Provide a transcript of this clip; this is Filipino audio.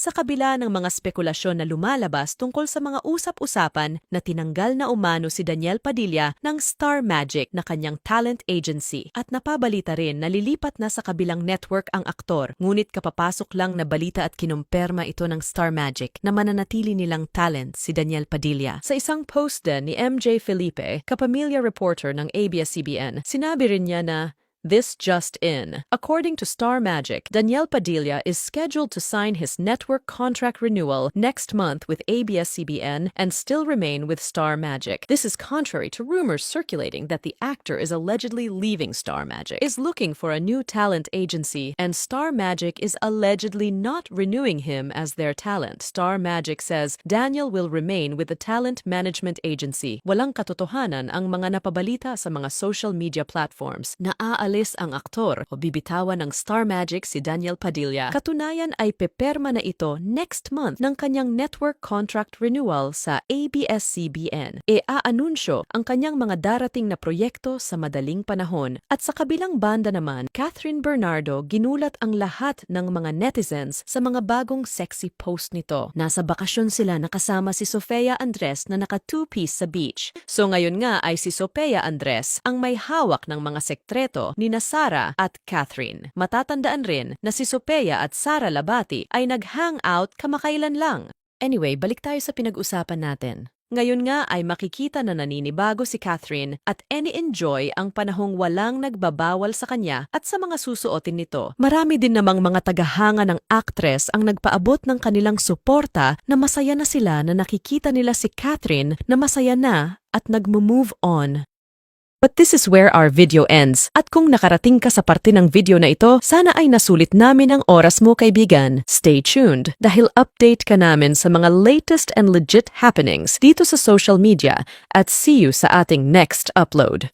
sa kabila ng mga spekulasyon na lumalabas tungkol sa mga usap-usapan na tinanggal na umano si Daniel Padilla ng Star Magic na kanyang talent agency at napabalita rin na lilipat na sa kabilang network ang aktor ngunit kapapasok lang na balita at kinumpirma ito ng Star Magic na mananatili nilang talent si Daniel Padilla. Sa isang post din ni MJ Felipe, kapamilya reporter ng ABS-CBN, sinabi rin niya na This just in. According to Star Magic, Daniel Padilla is scheduled to sign his network contract renewal next month with ABS-CBN and still remain with Star Magic. This is contrary to rumors circulating that the actor is allegedly leaving Star Magic, is looking for a new talent agency, and Star Magic is allegedly not renewing him as their talent. Star Magic says Daniel will remain with the talent management agency. Walang katotohanan ang mga napabalita sa mga social media platforms na aalis ang aktor o bibitawan ng Star Magic si Daniel Padilla. Katunayan ay peperma na ito next month ng kanyang network contract renewal sa ABS-CBN. E aanunsyo ang kanyang mga darating na proyekto sa madaling panahon. At sa kabilang banda naman, Catherine Bernardo ginulat ang lahat ng mga netizens sa mga bagong sexy post nito. Nasa bakasyon sila nakasama si Sofia Andres na naka two-piece sa beach. So ngayon nga ay si Sofia Andres ang may hawak ng mga sekreto ni na Sara at Catherine. Matatandaan rin na si Sofia at Sara Labati ay nag-hangout kamakailan lang. Anyway, balik tayo sa pinag-usapan natin. Ngayon nga ay makikita na naninibago si Catherine at any-enjoy ang panahong walang nagbabawal sa kanya at sa mga susuotin nito. Marami din namang mga tagahanga ng actress ang nagpaabot ng kanilang suporta na masaya na sila na nakikita nila si Catherine na masaya na at nagmo-move on. But this is where our video ends. At kung nakarating ka sa parte ng video na ito, sana ay nasulit namin ang oras mo kaibigan. Stay tuned dahil update ka namin sa mga latest and legit happenings dito sa social media at see you sa ating next upload.